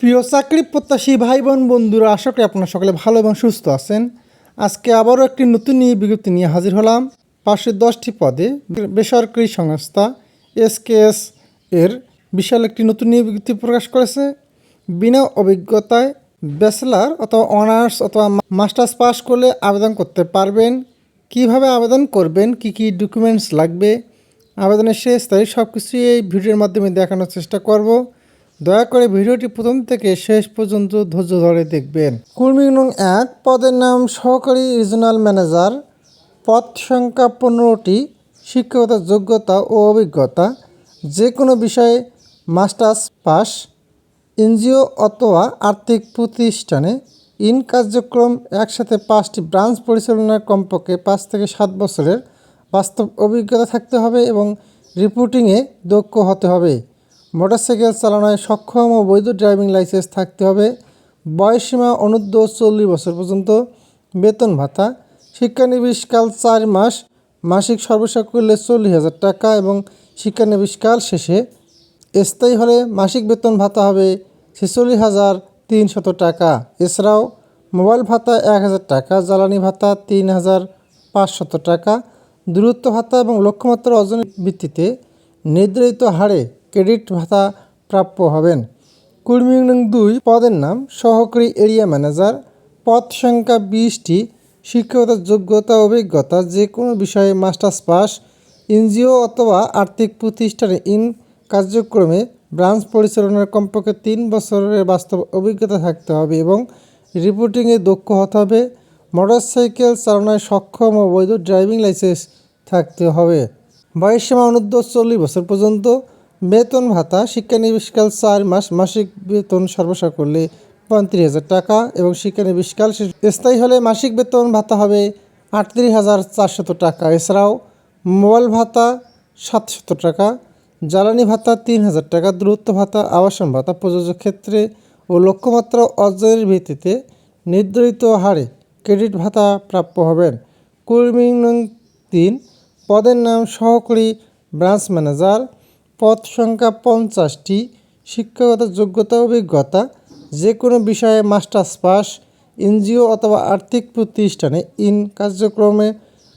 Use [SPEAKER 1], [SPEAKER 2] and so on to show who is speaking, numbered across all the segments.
[SPEAKER 1] প্রিয় চাকরি প্রত্যাশী ভাই বোন বন্ধুরা, আশা করি আপনারা সকলে ভালো এবং সুস্থ আছেন। আজকে আবারও একটি নতুন নিয়ে বিজ্ঞপ্তি নিয়ে হাজির হলাম। পাশে দশটি পদে বেসরকারি সংস্থা এসকেএস এর বিশাল একটি নতুন নিয়ে বিজ্ঞপ্তি প্রকাশ করেছে। বিনা অভিজ্ঞতায় ব্যাচেলার অথবা অনার্স অথবা মাস্টার্স পাস করলে আবেদন করতে পারবেন। কীভাবে আবেদন করবেন? কি কি ডকুমেন্টস লাগবে? আবেদনের শেষ তারিখ সব কিছুই এই ভিডিওর মাধ্যমে দেখানোর চেষ্টা করব। দয়া করে ভিডিওটি প্রথম থেকে শেষ পর্যন্ত ধৈর্য ধরে দেখবেন। কর্মী এক পদের নাম সহকারী রিজনাল ম্যানেজার। পদ সংখ্যা পনেরোটি, শিক্ষকতার যোগ্যতা ও অভিজ্ঞতা। যে কোনো বিষয়ে মাস্টার্স পাস। এনজিও অথবা আর্থিক প্রতিষ্ঠানে ইন কার্যক্রম একসাথে পাঁচটি ব্রাঞ্চ পরিচালনার কমপক্ষে পাঁচ থেকে সাত বছরের বাস্তব অভিজ্ঞতা থাকতে হবে এবং রিপোর্টিংয়ে দক্ষ হতে হবে। মোটরসাইকেল চালানোয় সক্ষম ও বৈধ ড্রাইভিং লাইসেন্স থাকতে হবে। বয়সীমা অনূর্ধ্ব চল্লিশ বছর পর্যন্ত। বেতন ভাতা। শিক্ষানবিশকাল চার মাস। মাসিক সর্বশেষ করলে চল্লিশ হাজার টাকা এবং শিক্ষানবিশকাল শেষে। স্থায়ী হলে মাসিক বেতন ভাতা হবে ছেচল্লিশ হাজার তিনশত টাকা। এছাড়াও মোবাইল ভাতা এক হাজার টাকা, জ্বালানি ভাতা তিন হাজার পাঁচশত টাকা। দূরত্ব ভাতা এবং লক্ষ্যমাত্রা অর্জনের ভিত্তিতে নির্ধারিত হারে ক্রেডিট ভাতা প্রাপ্য হবেন। কর্মী নং দুই পদের নাম সহকারী এরিয়া ম্যানেজার। পদ সংখ্যা বিশটি। শিক্ষকতার যোগ্যতা, অভিজ্ঞতা যে কোনো বিষয়ে মাস্টার্স পাস। এনজিও অথবা আর্থিক প্রতিষ্ঠানে ইন কার্যক্রমে ব্রাঞ্চ পরিচালনার কমপক্ষে তিন বছরের বাস্তব অভিজ্ঞতা থাকতে হবে এবং রিপোর্টিংয়ে দক্ষ হতে হবে। মোটরসাইকেল চালানোয় সক্ষম ও বৈধ ড্রাইভিং লাইসেন্স থাকতে হবে। বয়সসীমা অনূর্ধ্ব চল্লিশ বছর পর্যন্ত। বেতন ভাতা শিক্ষানবিশকাল চার মাস, মাসিক বেতন সর্বসা করলে পঁয়ত্রিশ হাজার টাকা এবং শিক্ষানবিশকাল শেষ। স্থায়ী হলে মাসিক বেতন ভাতা হবে আটত্রিশ হাজার চারশত টাকা। এছাড়াও মোবাইল ভাতা সাতশত টাকা, জ্বালানি ভাতা তিন হাজার টাকা, দূরত্ব ভাতা, আবাসন ভাতা প্রযোজ্য ক্ষেত্রে ও লক্ষ্যমাত্রা অর্জনের ভিত্তিতে নির্ধারিত হারে ক্রেডিট ভাতা প্রাপ্য হবেন। কর্মী তিন, পদের নাম সহকারী ব্রাঞ্চ ম্যানেজার পদ সংখ্যা পঞ্চাশটি, শিক্ষাগত যোগ্যতা, অভিজ্ঞতা যে কোনো বিষয়ে মাস্টার্স পাস, এনজিও অথবা আর্থিক প্রতিষ্ঠানে ইন কার্যক্রমে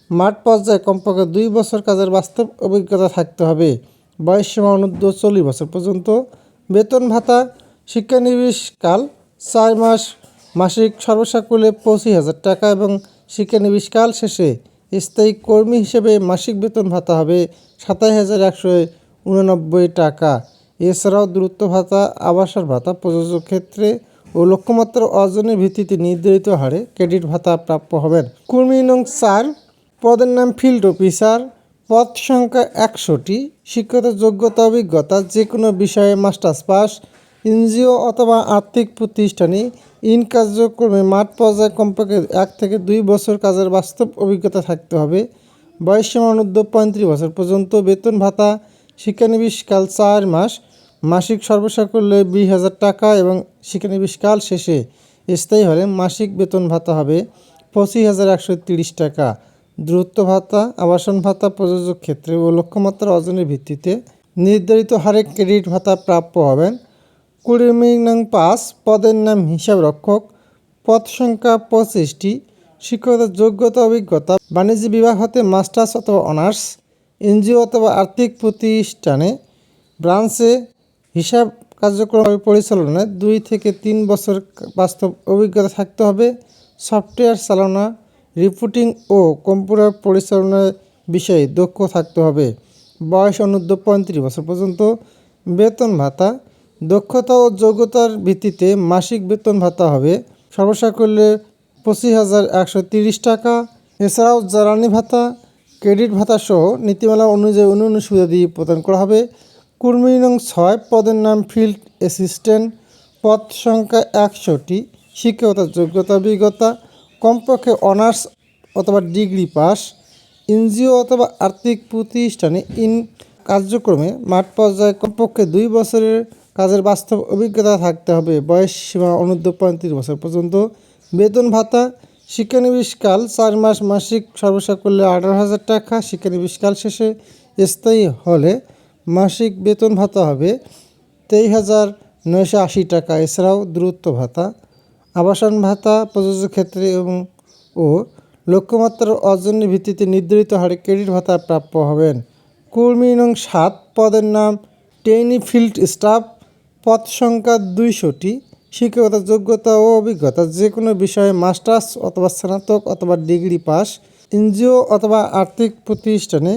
[SPEAKER 1] মাঠ পর্যায়ে কমপক্ষে দুই বছর কাজের বাস্তব অভিজ্ঞতা থাকতে হবে। বয়সসীমা অনূর্ধ্ব চল্লিশ বছর পর্যন্ত। বেতন ভাতা, শিক্ষানবিশকাল, চার মাস, মাসিক সর্বসাকুলে পঁচিশ হাজার টাকা এবং শিক্ষানবিশকাল শেষে স্থায়ী কর্মী হিসেবে মাসিক বেতন ভাতা হবে সাতাশ হাজার একশো উননব্বই টাকা। এছাড়াও দূরত্ব ভাতা আবাসন ভাতা, প্রযোজ্য ক্ষেত্রে ও লক্ষ্যমাত্রা অর্জনের ভিত্তিতে নির্ধারিত হারে ক্রেডিট ভাতা প্রাপ্য হবেন। কর্মী নং চার, পদের নাম ফিল্ড অফিসার। পদ সংখ্যা একশোটি শিক্ষত যোগ্যতা, অভিজ্ঞতা যে কোনো বিষয়ে মাস্টার্স পাস, এনজিও অথবা আর্থিক প্রতিষ্ঠানে ইন কার্যক্রমে মাঠ পর্যায়ে কমপক্ষে এক থেকে দুই বছর কাজের বাস্তব অভিজ্ঞতা থাকতে হবে। বয়সসীমা অনূর্ধ্ব পঁয়ত্রিশ বছর পর্যন্ত বেতন ভাতা শিক্ষানবিশকাল চার মাস, মাসিক সর্বসা করলে বিশ হাজার টাকা এবং শিক্ষানবিশকাল শেষে স্থায়ী হলে মাসিক বেতন ভাতা হবে পঁচিশ হাজার একশো তিরিশ টাকা। দূরত্ব ভাতা, আবাসন ভাতা, প্রযোজক ক্ষেত্রে ও লক্ষ্যমাত্রা অর্জনের ভিত্তিতে নির্ধারিত হারে ক্রেডিট ভাতা প্রাপ্য হবেন। কুড়ি নং পাঁচ পদের নাম হিসাব রক্ষক, পদ সংখ্যা পঁচিশটি, শিক্ষকতার যোগ্যতা, অভিজ্ঞতা, বাণিজ্য বিভাগ হতে মাস্টার্স অথবা অনার্স এনজিও অথবা আর্থিক প্রতিষ্ঠানে ব্রাঞ্চে হিসাব কার্যক্রম পরিচালনায় দুই থেকে তিন বছর বাস্তব অভিজ্ঞতা থাকতে হবে। সফটওয়্যার চালনা, রিপোর্টিং ও কম্পিউটার পরিচালনার বিষয়ে দক্ষ থাকতে হবে। বয়স অনূর্ধ্ব পঁয়ত্রিশ বছর পর্যন্ত বেতন ভাতা, দক্ষতা ও যোগ্যতার ভিত্তিতে মাসিক বেতন ভাতা হবে। সর্বসা করলে পঁচিশ হাজার একশো তিরিশ টাকা। এছাড়াও জ্বালানি ভাতা ক্রেডিট ভাতা সহ নীতিমালা অনুযায়ী অন্যান্য সুবিধাদি প্রদান করা হবে। কর্মী নং ছয়, পদের নাম ফিল্ড অ্যাসিস্ট্যান্ট। পদ সংখ্যা একশোটি শিক্ষকতার যোগ্যতা, অভিজ্ঞতা, কমপক্ষে অনার্স অথবা ডিগ্রি পাস, এনজিও অথবা আর্থিক প্রতিষ্ঠানে ইন কার্যক্রমে মাঠ পর্যায়ে কমপক্ষে দুই বছরের কাজের বাস্তব অভিজ্ঞতা থাকতে হবে। বয়স সীমা অনূর্ধ্ব পঁয়ত্রিশ বছর পর্যন্ত। বেতন ভাতা শিক্ষানবিশকাল চার মাস মাসিক সর্বসা করলে আঠারো হাজার টাকা। শিক্ষানবিশকাল শেষে স্থায়ী হলে মাসিক বেতন ভাতা হবে তেইশ হাজার নয়শো আশি টাকা। এছাড়াও দূরত্ব ভাতা, আবাসন ভাতা, প্রযোজ্য ক্ষেত্রে এবং ও লক্ষ্যমাত্রার অর্জনের ভিত্তিতে নির্ধারিত হারে ক্রেডিট ভাতা প্রাপ্য হবেন। কর্মী নং সাত, পদের নাম টেইনি ফিল্ড স্টাফ, পদ সংখ্যা দুইশোটি। শিক্ষকতার যোগ্যতা ও অভিজ্ঞতা যে কোনো বিষয়ে মাস্টার্স অথবা স্নাতক অথবা ডিগ্রি পাস, এনজিও অথবা আর্থিক প্রতিষ্ঠানে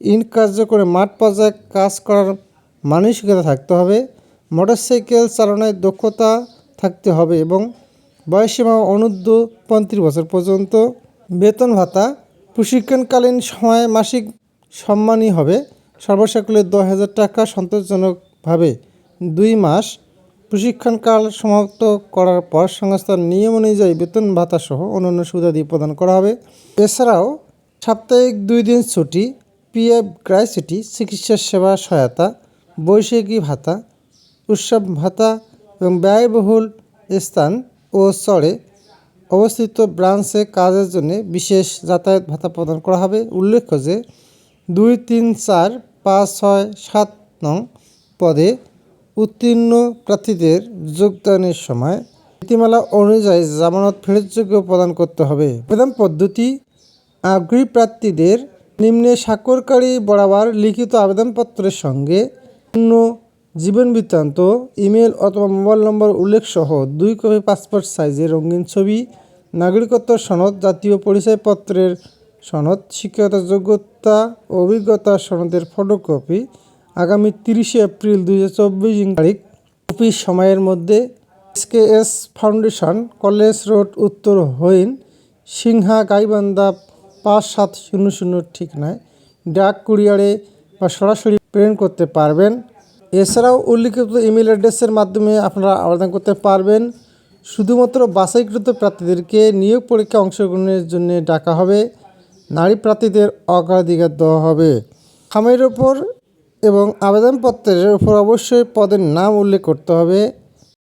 [SPEAKER 1] ইন কার্যকরে মাঠ পর্যায়ে কাজ করার মানসিকতা থাকতে হবে, মোটরসাইকেল চালানোর দক্ষতা থাকতে হবে এবং বয়সীমা অনূর্ধ্ব পঁয়ত্রিশ বছর পর্যন্ত। বেতন ভাতা, প্রশিক্ষণকালীন সময়ে মাসিক সম্মানই হবে, সর্বসাকুল্যে দশ হাজার টাকা সন্তোষজনকভাবে দুই মাস। প্রশিক্ষণকাল সমাপ্ত করার পর সংস্থার নিয়ম অনুযায়ী বেতন ভাতা সহ অন্যান্য সুবিধাদি প্রদান করা হবে। এছাড়াও সাপ্তাহিক দুই দিন ছুটি, পিএফ গ্র্যাচুইটি চিকিৎসা সেবা সহায়তা বৈশাখী ভাতা, উৎসব ভাতা এবং ব্যয়বহুল স্থান ও স্তরে অবস্থিত ব্রাঞ্চে কাজের জন্য বিশেষ যাতায়াত ভাতা প্রদান করা হবে। উল্লেখ্য যে দুই তিন চার পাঁচ ছয় সাত নং পদে উত্তীর্ণ প্রার্থীদের যোগদানের সময় নীতিমালা অনুযায়ী জামানত ফেরতযোগ্য প্রদান করতে হবে। আবেদন পদ্ধতি, আগ্রহী প্রার্থীদের নিম্নে স্বাক্ষরকারী বরাবর লিখিত আবেদনপত্রের সঙ্গে অন্য জীবন বৃত্তান্ত, ইমেল অথবা মোবাইল নম্বর উল্লেখ সহ দুই কপি পাসপোর্ট সাইজের রঙিন ছবি, নাগরিকত্ব সনদ, জাতীয় পরিচয়পত্রের সনদ শিক্ষকতার যোগ্যতা অভিজ্ঞতা সনদের ফটোকপি আগামী তিরিশে এপ্রিল দুই হাজার চব্বিশ তারিখ, অফিস সময়ের মধ্যে এসকেএস ফাউন্ডেশন, কলেজ রোড উত্তর হইন, সিংহা গাইবান্ধা পাঁচ সাত শূন্য শূন্য ঠিকানায় ডাক কুরিয়ারে বা সরাসরি প্রেরণ করতে পারবেন। এছাড়াও উল্লিখিত ইমেল অ্যাড্রেসের মাধ্যমে আপনারা আবেদন করতে পারবেন। শুধুমাত্র বাছাইকৃত প্রার্থীদেরকে নিয়োগ পরীক্ষা অংশগ্রহণের জন্য ডাকা হবে। নারী প্রার্থীদের অগ্রাধিকার দেওয়া হবে। খামের ওপর এবং আবেদনপত্রের উপর অবশ্যই পদের নাম উল্লেখ করতে হবে।